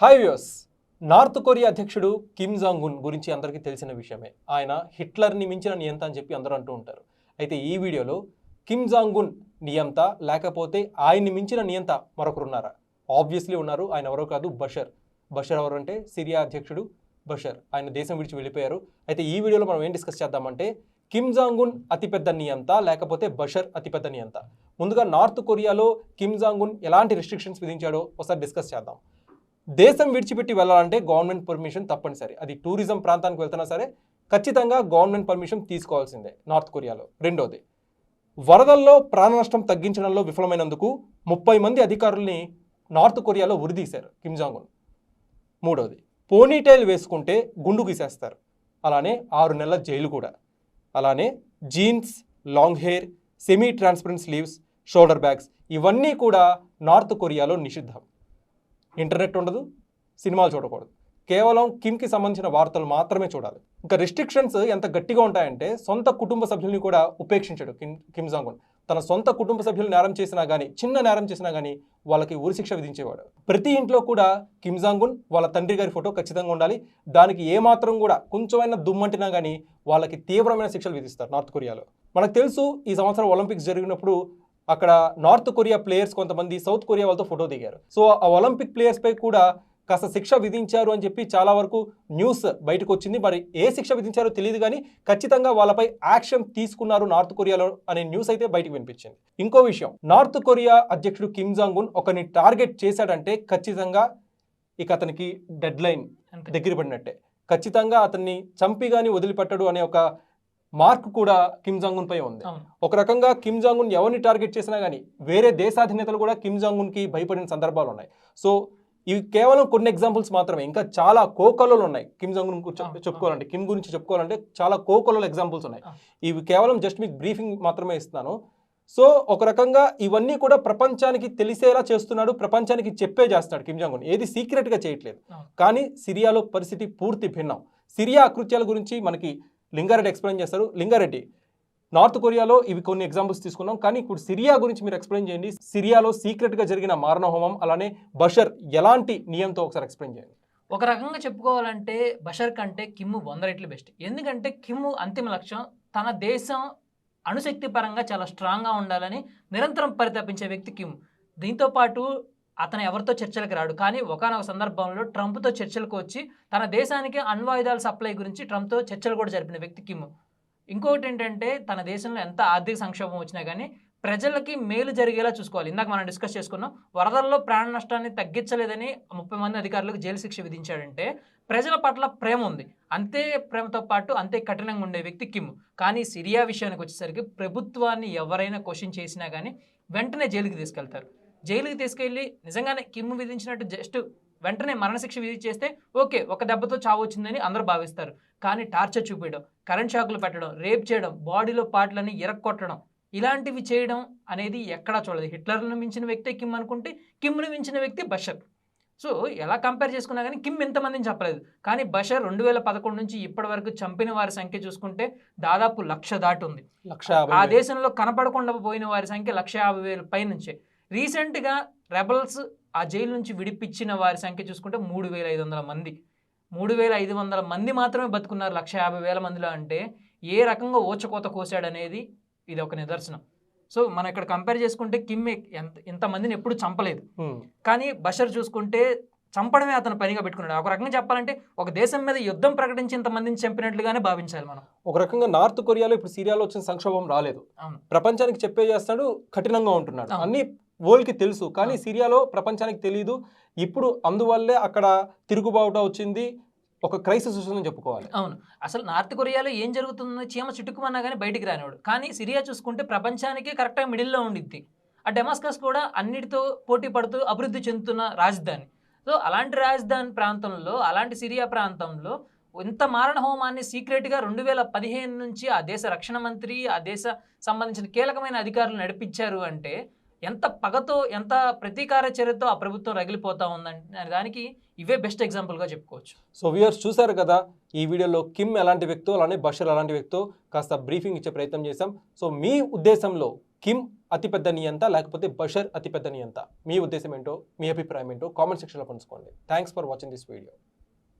Hi views North Korea అధ్యక్షుడు Kim Jong Un గురించి అందరికీ తెలిసిన విషయమే. ఆయన హిట్లర్ని మించిన నియంత అని చెప్పి అందరూ అంటూ ఉంటారు. అయితే ఈ వీడియోలో కిమ్ జాంగ్ ఉన్ నియంత లేకపోతే ఆయన్ని మించిన నియంత మరొకరు ఉన్నారా ఆబ్వియస్లీ ఉన్నారు. ఆయన ఎవరో కాదు బషర్. బషర్ ఎవరు అంటే సిరియా అధ్యక్షుడు బషర్. ఆయన దేశం విడిచి వెళ్ళిపోయారు. అయితే ఈ వీడియోలో మనం ఏం డిస్కస్ చేద్దామంటే కిమ్ జాంగ్ ఉన్ అతిపెద్ద నియంత లేకపోతే బషర్ అతిపెద్ద నియంత. ముందుగా నార్త్ కొరియాలో కిమ్ జాంగ్ ఉన్ ఎలాంటి రిస్ట్రిక్షన్స్ విధించాడో ఒకసారి డిస్కస్ చేద్దాం. దేశం విడిచిపెట్టి వెళ్ళాలంటే గవర్నమెంట్ పర్మిషన్ తప్పనిసరి. అది టూరిజం ప్రాంతానికి వెళ్తున్నా సరే ఖచ్చితంగా గవర్నమెంట్ పర్మిషన్ తీసుకోవాల్సిందే నార్త్ కొరియాలో. రెండోది వరదల్లో ప్రాణ నష్టం తగ్గించడంలో విఫలమైనందుకు ముప్పై మంది అధికారుల్ని నార్త్ కొరియాలో ఉరిదీశారు కిమ్ జాంగ్ మూడవది పోనీటైల్ వేసుకుంటే గుండు గీసేస్తారు. అలానే ఆరు నెలల జైలు కూడా. అలానే jeans long hair semi transparent sleeves shoulder bags ఇవన్నీ కూడా నార్త్ కొరియాలో నిషిద్ధం. ఇంటర్నెట్ ఉండదు సినిమాలు చూడకూడదు. కేవలం కిమ్కి సంబంధించిన వార్తలు మాత్రమే చూడాలి. ఇంకా రిస్ట్రిక్షన్స్ ఎంత గట్టిగా ఉంటాయంటే సొంత కుటుంబ సభ్యుల్ని కూడా ఉపేక్షించాడు కిమ్ కిమ్ జాంగ్ ఉన్ తన సొంత కుటుంబ సభ్యులు నేరం చేసినా కానీ చిన్న నేరం చేసినా కానీ వాళ్ళకి ఉరిశిక్ష విధించేవాడు. ప్రతి ఇంట్లో కూడా కిమ్ జాంగున్ వాళ్ళ తండ్రి గారి ఫోటో ఖచ్చితంగా ఉండాలి. దానికి ఏమాత్రం కూడా కొంచెమైనా దుమ్మంటినా కానీ వాళ్ళకి తీవ్రమైన శిక్షలు విధిస్తారు నార్త్ కొరియాలో. మనకు తెలుసు ఈ సంవత్సరం ఒలింపిక్స్ జరిగినప్పుడు అక్కడ నార్త్ కొరియా ప్లేయర్స్ కొంతమంది సౌత్ కొరియా వాళ్ళతో ఫోటో దిగారు. సో ఆ ఒలింపిక్ ప్లేయర్స్ పై కూడా కాస్త శిక్ష విధించారు అని చెప్పి చాలా వరకు న్యూస్ బయటకు వచ్చింది మరి ఏ శిక్ష విధించారో తెలియదు కానీ ఖచ్చితంగా వాళ్ళపై యాక్షన్ తీసుకున్నారు నార్త్ కొరియాలో అనే న్యూస్ అయితే బయటకు వినిపించింది. ఇంకో విషయం నార్త్ కొరియా అధ్యక్షుడు కిమ్ జాంగ్ ఉన్ ఒకరిని టార్గెట్ చేశాడంటే ఖచ్చితంగా ఇక అతనికి డెడ్ లైన్. దగ్గర పడినట్టే. ఖచ్చితంగా అతన్ని చంపి కానీ వదిలిపెట్టడు అనే ఒక మార్క్ కూడా కిమ్ జాంగ్ ఉన్ పై ఉంది ఒక రకంగా కిమ్ జాంగ్ ఉన్ ఎవరిని టార్గెట్ చేసినా కానీ వేరే దేశాధినేతలు కూడా కిమ్ జాంగ్ ఉన్కి భయపడిన సందర్భాలు ఉన్నాయి. సో ఇవి కేవలం కొన్ని ఎగ్జాంపుల్స్ మాత్రమే. ఇంకా చాలా కోకొలలు ఉన్నాయి కిమ్ జాంగ్ ఉన్ గురించి అవును, చెప్పుకోవాలంటే. కిమ్ గురించి చెప్పుకోవాలంటే చాలా కోకొలల ఎగ్జాంపుల్స్ ఉన్నాయి. ఇవి కేవలం జస్ట్ మీకు బ్రీఫింగ్ మాత్రమే ఇస్తున్నాను. సో ఒక రకంగా ఇవన్నీ కూడా ప్రపంచానికి తెలిసేలా చేస్తున్నాడు ప్రపంచానికి చెప్పే చేస్తున్నాడు కిమ్ జాంగ్ ఉన్ ఏది సీక్రెట్గా చేయట్లేదు. కానీ సిరియాలో పరిస్థితి పూర్తి భిన్నం. సిరియా అకృత్యాల గురించి మనకి లింగారెడ్డి ఎక్స్ప్లెయిన్ చేస్తారు. లింగారెడ్డి నార్త్ కొరియాలో ఇవి కొన్ని ఎగ్జాంపుల్స్ తీసుకున్నాం. కానీ ఇప్పుడు సిరియా గురించి మీరు ఎక్స్ప్లెయిన్ చేయండి. సిరియాలో సీక్రెట్గా జరిగిన మారణహోమం అలానే బషర్ ఎలాంటి నియంతో ఒకసారి ఎక్స్ప్లెయిన్ చేయండి. ఒక రకంగా చెప్పుకోవాలంటే బషర్ కంటే కిమ్ వంద రెట్లు బెస్ట్ ఎందుకంటే కిమ్ అంతిమ లక్ష్యం తన దేశం అణుశక్తి పరంగా చాలా స్ట్రాంగ్గా ఉండాలని నిరంతరం పరితపించే వ్యక్తి కిమ్. దీంతో పాటు అతను ఎవరితో చర్చలకు రాడు. కానీ ఒకనొక సందర్భంలో ట్రంప్తో చర్చలకు వచ్చి తన దేశానికి అణ్వాయుధాల సప్లై గురించి ట్రంప్తో చర్చలు కూడా జరిపిన వ్యక్తి కిమ్. ఇంకొకటి ఏంటంటే తన దేశంలో ఎంత ఆర్థిక సంక్షోభం వచ్చినా కానీ ప్రజలకి మేలు జరిగేలా చూసుకోవాలి. ఇందాక మనం డిస్కస్ చేసుకున్నాం వరదల్లో ప్రాణ నష్టాన్ని తగ్గించలేదని ముప్పై మంది అధికారులకు జైలు శిక్ష విధించాడంటే ప్రజల పట్ల ప్రేమ ఉంది. అంతే ప్రేమతో పాటు అంతే కఠినంగా ఉండే వ్యక్తి కిమ్. కానీ సిరియా విషయానికి వచ్చేసరికి ప్రభుత్వాన్ని ఎవరైనా క్వశ్చన్ చేసినా కానీ వెంటనే జైలుకి తీసుకెళ్తారు. జైలుకి తీసుకెళ్ళి నిజంగానే కిమ్ విధించినట్టు జస్ట్ వెంటనే మరణశిక్ష విధించేస్తే ఓకే ఒక దెబ్బతో చావు వచ్చిందని అందరూ భావిస్తారు. కానీ టార్చర్ చూపించడం కరెంట్ షాకులు పెట్టడం రేప్ చేయడం బాడీలో పార్ట్లని ఇరక్కొట్టడం ఇలాంటివి చేయడం అనేది ఎక్కడా చూడదు హిట్లర్ను మించిన వ్యక్తి కిమ్ అనుకుంటే కిమ్ను మించిన వ్యక్తి బషర్. సో ఎలా కంపేర్ చేసుకున్నా కానీ కిమ్ ఎంతమందిని చెప్పలేదు. కానీ బషర్ రెండు వేల పదకొండు నుంచి ఇప్పటి వరకు చంపిన వారి సంఖ్య చూసుకుంటే దాదాపు లక్ష దాటి ఉంది. ఆ. దేశంలో కనపడకుండా పోయిన వారి సంఖ్య లక్ష యాభై వేల పైనుంచే. రీసెంట్గా రెబల్స్ ఆ జైలు నుంచి విడిపించిన వారి సంఖ్య చూసుకుంటే మూడు వేల ఐదు వందల మంది. మూడు వేల ఐదు వందల మంది మాత్రమే బతుకున్నారు లక్ష యాభై వేల మందిలో అంటే ఏ రకంగా ఓచకోత కోసాడనేది ఇది ఒక నిదర్శనం. సో మనం ఇక్కడ కంపేర్ చేసుకుంటే కిమ్ ఎంత ఇంతమందిని ఎప్పుడు చంపలేదు. కానీ బషర్ చూసుకుంటే చంపడమే అతను పనిగా పెట్టుకున్నాడు. ఒక రకంగా చెప్పాలంటే ఒక దేశం మీద యుద్ధం ప్రకటించి ఇంతమందిని చంపినట్లుగానే భావించాలి మనం. ఒక రకంగా నార్త్ కొరియాలో ఇప్పుడు సిరియాలో వచ్చిన సంక్షోభం రాలేదు. ప్రపంచానికి చెప్పే చేస్తాడు కఠినంగా ఉంటున్నాడు. అన్ని వరల్డ్కి తెలుసు. కానీ. సిరియాలో ప్రపంచానికి తెలియదు ఇప్పుడు అందువల్లే అక్కడ తిరుగుబావుట వచ్చింది. ఒక క్రైసిస్ వస్తుందని చెప్పుకోవాలి. అవును. అసలు నార్త్ కొరియాలో ఏం జరుగుతుందో చీమ చిట్టుకుమన్నా కానీ బయటికి రానివాడు. కానీ సిరియా చూసుకుంటే ప్రపంచానికి కరెక్ట్గా మిడిల్లో ఉండిద్ది. ఆ డెమాస్కస్ కూడా అన్నిటితో పోటీ పడుతూ అభివృద్ధి చెందుతున్న రాజధాని. సో అలాంటి రాజధాని ప్రాంతంలో అలాంటి సిరియా ప్రాంతంలో ఇంత మారణ హోమాన్ని సీక్రెట్గా రెండు వేల పదిహేను నుంచి ఆ దేశ రక్షణ మంత్రి ఆ దేశ సంబంధించిన కీలకమైన అధికారులు నడిపించారు అంటే ఎంత పగతో ఎంత ప్రతీకార చర్యతో ఆ ప్రభుత్వం రగిలిపోతా ఉందంటే దానికి ఇవే బెస్ట్ ఎగ్జాంపుల్గా చెప్పుకోవచ్చు. సో వ్యూయర్స్ చూశారు కదా ఈ వీడియోలో కిమ్ ఎలాంటి వ్యక్తో అలానే బషర్ ఎలాంటి వ్యక్తో కాస్త బ్రీఫింగ్ ఇచ్చే ప్రయత్నం చేశాం. సో మీ ఉద్దేశంలో కిమ్ అతిపెద్ద నియంత లేకపోతే బషర్ అతిపెద్ద నియంత? మీ ఉద్దేశం ఏంటో మీ అభిప్రాయం ఏంటో కామెంట్ సెక్షన్లో పంచుకోండి. Thanks for watching this video